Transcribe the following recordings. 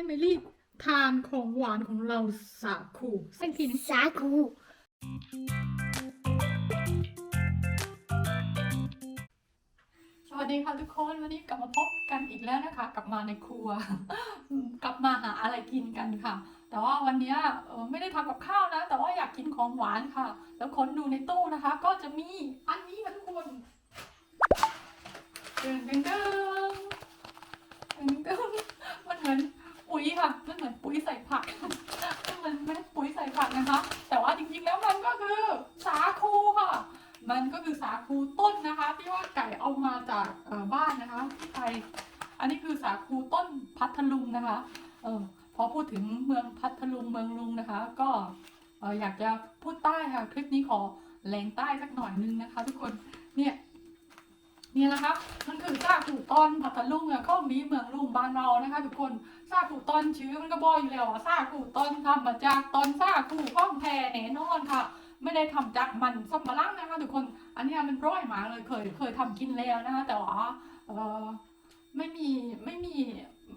ให้เมลี่ทานของหวานของเราสาคูเส้นทีนึงสาคูสวัสดีค่ะทุกคนวันนี้กลับมาพบกันอีกแล้วนะคะ กลับมาในครัว กลับมาหาอะไรกินกันค่ะ แต่ว่าวันเนี้ยเอ่อไม่ได้ทำกับข้าวนะ แต่ว่าอยากกินของหวานค่ะ แล้วค้นดูในตู้นะคะ ก็จะมีอันนี้ค่ะทุกคนเดินเดินเดินเดินเดินมันเหมือน ปุ๋ยค่ะมันเหมือนปุ๋ยใส่ผักมันเหมือนเม็ดปุ๋ยใส่ผักนะคะ แต่ว่าจริงๆแล้วมันก็คือสาคูค่ะ มันก็คือสาคูต้นนะคะ ที่ว่าไก่เอามาจากบ้านนะคะที่ไทยอันนี้คือสาคูต้นพัทลุงนะคะเออพอพูดถึงเมืองพัทลุงเมืองลุงนะคะ ก็อออยากจะพูดใต้ค่ะคลิปนี้ขอแรงใต้สักหน่อยนึงนะคะ ทุกคนเนี่ยเนี่ยนะคะมันคือซาคูต้นพัทลุงอะข้องนี้เมืองลุงบ้านเรานะคะ ทุกคน ซาคูต้นชื่อมันก็บอกอยู่แล้วว่าซาคูต้นทำมาจากต้นซาคูข้องแพแน่นอนค่ะ ไม่ได้ทำจากมันสำปะหลังนะคะทุกคนอันนี้มันร้อยหมาเลยเคยเคยทำกินแล้วนะคะแต่ว่าเออไม่มีไม่มี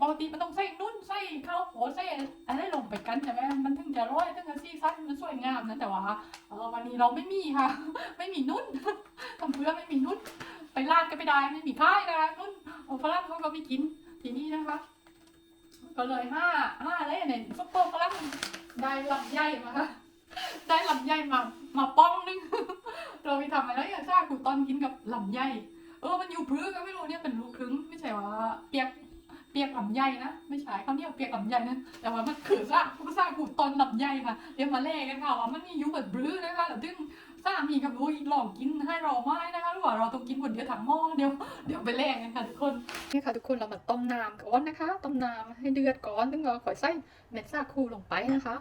ปกติมันต้องใส่นุ่นใส่ข้าวโพดใส่อะไรลงไปกันใช่ไหมมันถึงจะร้อยถึงจะซีซั่นมันสวยงามนะแต่ว่าเออวันนี้เราไม่มีค่ะ ไม่มีนุ่นทำเพื่อไม่มีนุ่นไปร้านก็ไม่ได้ไม่มีค่ายนะคะนุ่นเอาฝรั่งเขาก็ไม่กินทีนี้นะคะ ก็เลยห้าห้าอะไรเนี่ยซุปเปอร์ฝรั่งได้ลำไยมาค่ะได้ลำไยมามาป้องนึงเราไปทำอะไรอย่างซาคูตอนกินกับลำไยเออมันอยู่พื้นก็ไม่รู้เนี่ยเป็นลูกครึ่งไม่ใช่ว่าเปียกเปียกลำไยนะไม่ใช่เขาเนี่ยเปียกลำไยนะแต่ว่ามันคือซาซาคูตอนลำไยค่ะเดี๋ยวมาแลกกันค่ะว่ามันมีอยู่แบบบรื้อนะคะแล้วถึง สามีกับลูกลองกินให้เราไหม้นะคะหรือว่าเราต้องกินคนเดียวถังหม้อเดี๋ยวเดี๋ยวไปแลกกันค่ะทุกคนนี่ค่ะทุกคนเรามาต้มน้ำก่อนนะคะต้มน้ำให้เดือดก่อนถึงเราค่อยใส่เม็ดซาคูลงไปนะคะ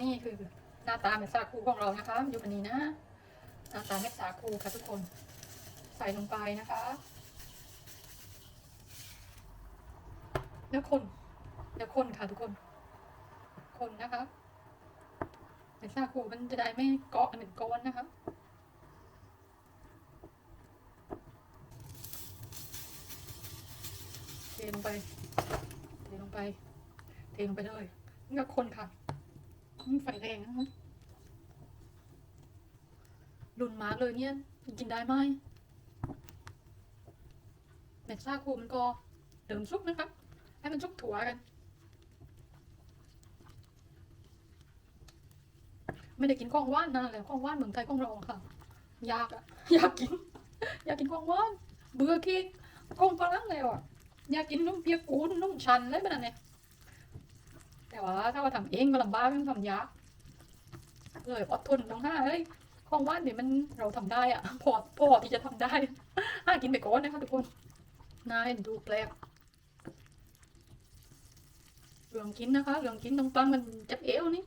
นี่คือหน้าตาเม็ดซาคูของเรานะคะอยู่แบบนี้นะหน้าตาเม็ดสาคูค่ะทุกคนใส่ลงไปนะคะ แล้วคนแล้วคนค่ะทุกคน คนนะคะ เม็ดสาคูมันจะได้ไม่เกาะเหมือนก้อนนะคะเทลงไป เทลงไป เทลงไปเลยนี่ก็คนค่ะนี่ไฟแรงนะคะรุนมากเลยเนี่ยกินได้ไหมเม็ดซาคูมันก็เดิมซุกนะครับให้มันซุกถั่วกัน ไม่ได้กินของว่านนานแล้วของว่านเหมืองไทยของรอะค่ะ อยากอะอยากกิน อยากกินของว่านเบื่อเค้กของฝรั่งแล้วอะอยากกินนุ่มเปียกปูนนุ่มชันอะไรแบบนั้นเนี่ยแต่ว่าถ้าว่าทำเองก็ลำบากต้องทำยากเลยอดทนต้องห้าเอ้ยของว่านเนี่ยมันเราทำได้อะพอพอที่จะทำได้ห้ากินไปก่อนนะคะทุกคนน่าเห็นดูแปลกเหลืองกินนะคะเหลืองกินตรงกลางมันจับเอวนี่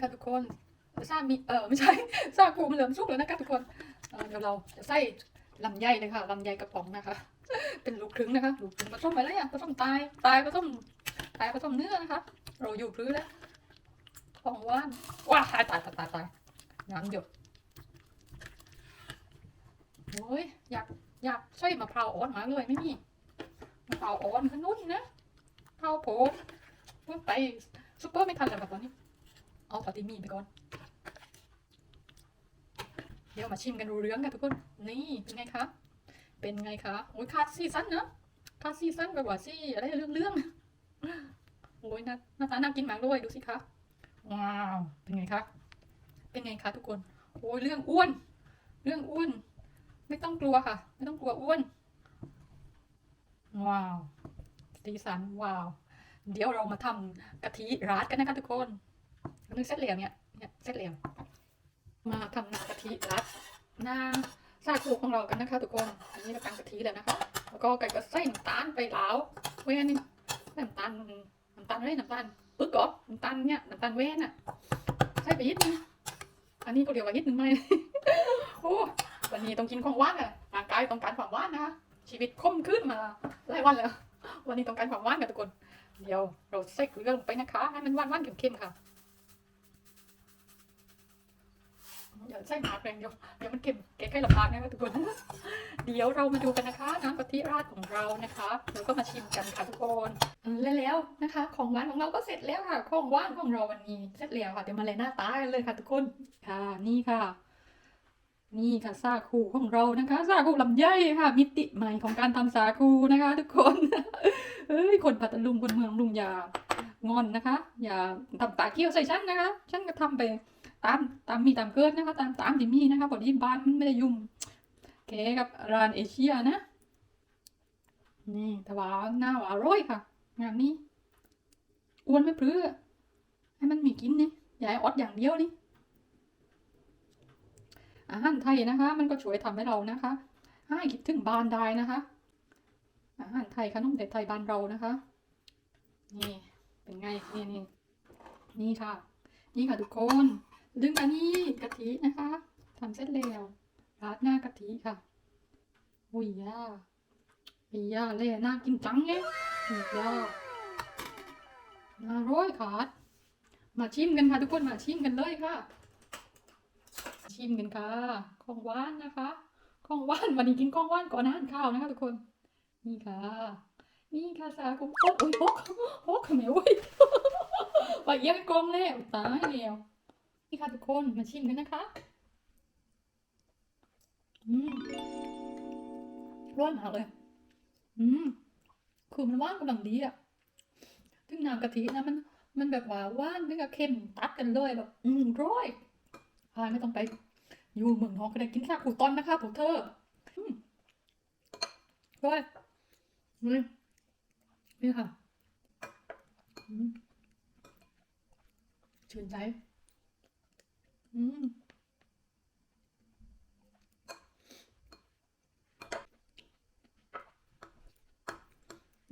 ค่ะทุกคนซามีเออไม่ใช่ซากูมันเหลืองสุกแล้วนะคะทุกคนเเดี๋ยวเราจะใส่ลำไยเลยค่ะลำไยกระป๋องนะคะ เป็นลูกครึ่งนะคะลูกครึ่งผสมไปแล้วอะผสมตายตายผสมตายผสมเนื้อนะคะ เราอยู่พื้นแล้วของว่านว้าตายตายตายตายตายน้ำหยดโอ้ยอยากอยากใส่มะพร้าวอ่อนมาเลยไม่มีมะพร้าวอ่อนขนุนนะมะพร้าวโผล่ว่าไปซุปเปอร์ไม่ทันแล้วแบบตอนนี้ เอาปาติมีไปก่อน เดี๋ยวมาชิมกันรูเรื่องกันทุกคน นี่เป็นไงคะ เป็นไงคะ โอ้ยคาซีซั่นนะคาซีซันแบบว่าซีอะไรเรื่องเรื่องโอ้ยน้าหน้าตาน่ากินมากด้วยดูสิคะ ว้าว เป็นไงคะ เป็นไงคะทุกคน โอ้ยเรื่องอ้วน เรื่องอ้วน ไม่ต้องกลัวค่ะ ไม่ต้องกลัวอ้วน ว้าวสีสันว้าว เดี๋ยวเรามาทำกะทิราดกันนะคะทุกคน นึกเสร็จแล้วเนี่ยเนี่ยเสร็จแล้วมาทำน้ำกะทิราดหน้าซาคูของเรากันนะคะทุกคน อันนี้เราตั้งกะทิแล้วนะคะ แล้วก็ไก่ก็ใส่น้ำตาลไปเหลาเว้นนี่น้ำตาลน้ำตาลอะไรน้ำตาลปึ๊กก่อนน้ำตาลเนี่ยน้ำตาลเว้นอะใส่ไปยิดนึงอันนี้ก็เรียว่ายิดนึงไหมโอ้วันนี้ต้องกินของหวานอะร่างกายต้องการความหวานนะคะชีวิตคมขึ้นมาหลายวันแล้ว วันนี้ต้องการความหวานกันทุกคน เดี๋ยวเราใส่เกลือลงไปนะคะ ให้มันหวานๆเค็มๆค่ะ เดี๋ยวใส่หมากแรงเดี๋ยวเดี๋ยวมันเค็มแก้ใกล้ลำบากนะคะทุกคน เดี๋ยวเรามาดูกันนะคะน้ำกะทิราดของเรานะคะแล้วก็มาชิมกันค่ะทุกคนและแล้วนะคะ ของหวานของเราก็เสร็จแล้วค่ะของหวานของเราวันนี้เสร็จแล้วค่ะเดี๋ยวมาเลยหน้าตากันเลยค่ะ ทุกคนค่ะนี่ค่ะ นี่ค่ะซาคูของเรานะคะซาคูลำไยค่ะ มิติใหม่ของการทำสาคูนะคะ ทุกคนเอ้ยคนปัตตลุงคนเมืองลุงอย่างอนนะคะ อย่าทำตาเกี้ยวใส่ฉันนะคะ ฉันก็ทำไป ตามตามมีตามเกิดนะคะตามตามที่มีนะคะพอดีบ้านมันไม่ได้ยุ่งแกกับร้านเอเชียนะนี่แต่ว่าหน้าว่าร่อยค่ะ งานนี้อ้วนไม่พื้อให้มันมีกินนี่อย่าให้อดอย่างเดียวนี่อาหารไทยนะคะ มันก็ช่วยทำให้เรานะคะให้คิดถึงบ้านได้นะคะอาหารไทยขนมเด็ดไทยบ้านเรานะคะ นี่เป็นไงนี่นี่นี่ค่ะ นี่ค่ะทุกคน ดึงอันนี้กะทินะคะทำเสร็จแล้วราดหน้ากะทิค่ะอุ้ยย่าอุ้ยย่าเล่น่ากินจังไงอุ้ยย่าน่าร้อยขาดมาชิมกันค่ะทุกคนมาชิมกันเลยค่ะ ชิมกันค่ะของหวานนะคะของหวานวันนี้กินของหวานก่อนอาหารข้าวนะคะทุกคนนี่ค่ะ นี่ค่ะสาคูโอ้ยโอ้ยโอ้ยแมวเว้ยไปเยี่ยมกองแล้วตายแล้ว นี่ค่ะทุกคนมาชิมกันนะคะอืมร้อนมากเลย อืมคือมันว่านกำลังดีอะถึงน้ำกะทินะมันมันแบบว่าว่านด้วยกับเค็มตัดกันเลยแบบ อืมร้อยพายไม่ต้องไป อยู่เมืองนอกก็ได้กินซาคูตอนนะคะพวกเธออืมร้อยนี่นี่ค่ะชื่นใจ น่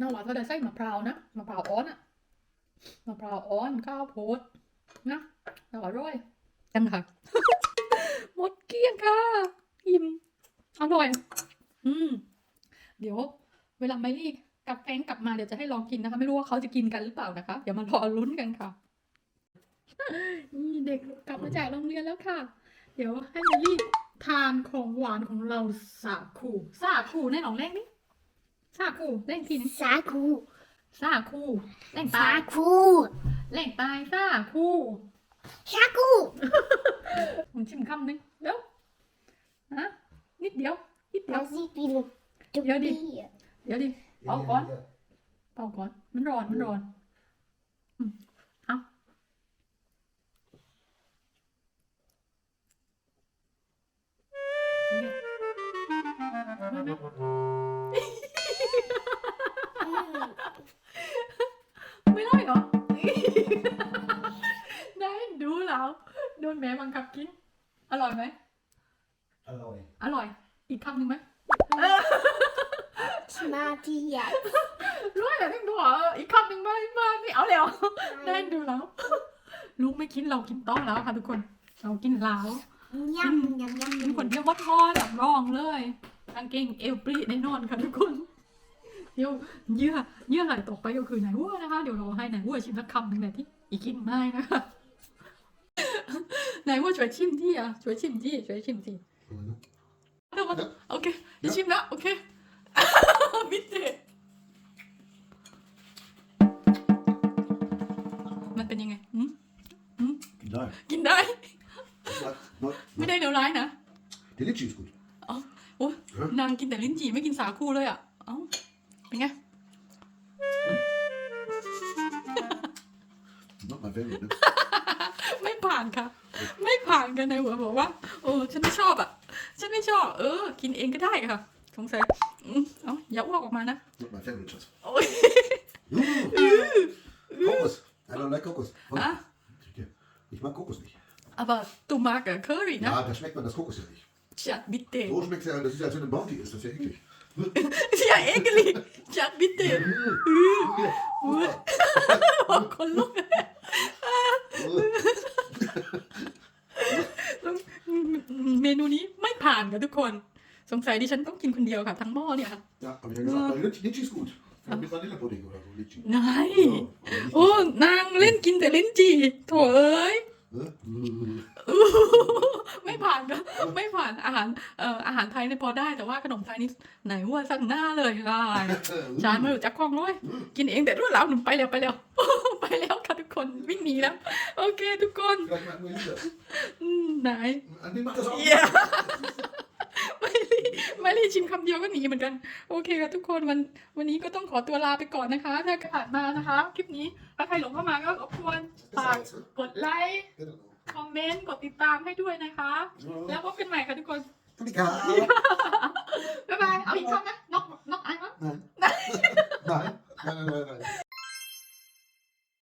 าหวานก็ได้ใส่มะพร้าวนะมะพร้าวอ่อนอะมะพร้าวอ่อนข้าวโพดนะน่าอร่อยจังค่ะหมดเกลี้ยงค่ะอิ่มอร่อย อืม เดี๋ยว เวลาไม่รีกับแฟนกลับมาเดี๋ยวจะให้ลองกินนะคะ ไม่รู้ว่าเขาจะกินกันหรือเปล่านะคะ เดี๋ยวมารอลุ้นกันค่ะ นี่เด็กกลับมาจากโรงเรียนแล้วค่ะ เดี๋ยวให้มารีทานของหวานของเราสาคูสาคูในหนองแรกนี่สาคูเล่นทีนึงสาคูสาคูเล่นสาตายคูเล่นตายสาคูสาคูผมชิมคำหนึ่งเร็วฮะนิดเดียวนิดเดียวมาสิกินจุ๊บเดี๋ยวดิปี้เดี๋ยวดิเป่าก่อนเป่าก่อนมันร้อนมันร้อน อืมเอาเป็นไงไม่ได้เหรอ ได้ดูแล้ว โดนแม่บังคับกิน อร่อยไหม Alloy. อร่อย อีกคำหนึ่งไหมสมาธิใหญ่ร้อยแต่ทั้งตัวเอออีกคำหนึ่งไม่ไม่ไม่เอาแล้วได้ดูแล้ว ลูกไม่คิดเรากินต้องแล้วค่ะทุกคน เรากินแล้ว ยำยำยำ เป็นคนเดียววัดทอดแบบรองเลย กางเกงเอวปรีแน่นอนค่ะทุกคนเดี๋ยวเยื่อเยื่อไหลตกไปก็คือไหนวัวนะคะ เดี๋ยวเราให้ไหนวัวชิมสักคำหนึ่งเลยที่อีกกินไม่นะคะไหนวัวช่วยชิมที่อะช่วยชิมที่ช่วยชิมที่เดี๋ยวมาโอเคเดี๋ยวชิมนะโอเคมิเตมันเป็นยังไงหืม Nein. กินได้ Nein, nein, ไม่ nein. ได้เลวร้ายนะ Der Litschi ist gut. โอ้ยนางกินแต่ลิ้นจี่ไม่กินสาคูเลยอะ เอ้า เป็นไง Not my favorite. Ne? ไม่ผ่านค่ะ ไม่ผ่านกันในหัวบอกว่า โอ้ฉันไม่ชอบอะ ฉันไม่ชอบ เออ กินเองก็ได้ค่ะ สงสัยอืมเอ้าอย่าอ้วกออกมานะ Not my favorite, Schatz. โอ้ย Kokos. I don't like Kokos. Und- Ah. Okay. Ich mag Kokos nicht. aber du magst äh, Curry นะ Ja, da schmeckt man das Kokos ja nicht. จัดบิเต So schmeckt es ja, das ist ja, als wenn ein Bounty ist. Das ist ja eklig. อย่าเอกลีจัดบิเตบอกคนลุกเมนูนี้ไม่ผ่านค่ะทุกคน สงสัยดิฉันต้องกินคนเดียวค่ะทั้งหม้อเนี่ยค่ะ Ja, hab ich ja gesagt. Aber Litschi, Litschi ist gut. Ja, mit Vanillepudding oder so. Litschi. นาย Ja, aber nicht โอ้ นางเล่นกินแต่ลิ้นจี่โถเอ้ย Huh? ไม่ผ่านก็ไม่ผ่านอาหารเอ่ออาหารไทยเนี่ยพอได้แต่ว่าขนมไทยนี่ไหนว่าสั่งหน้าเลยค่ะจานมาอยู่จักกล้องเลยกินเองแต่รวดแล้วหนุ่มไปแล้วไปแล้วไปแล้วค่ะทุกคนวิ่งหนีแล้ว โอเคทุกคน Vielleicht merken wir wieder. อืมไหน Nee, mach das auch. เยี่ยไม่รีไม่รีชิมคำเดียวก็หนีเหมือนกัน โอเคค่ะทุกคนวันวันนี้ก็ต้องขอตัวลาไปก่อนนะคะ ถ้าผ่านมานะคะ คลิปนี้ถ้าใครหลงเข้ามาก็รบกวน Ist ฝาก alles, ne? กดไลค์ Genau. คอมเมนต์ กดติดตามให้ด้วยนะคะ แล้วพบกันใหม่ค่ะทุกคน Punika. บ๊ายบาย เอาอีกคำนะนกนกไอ้มั้ย Nein. Nein. Nein, nein, nein.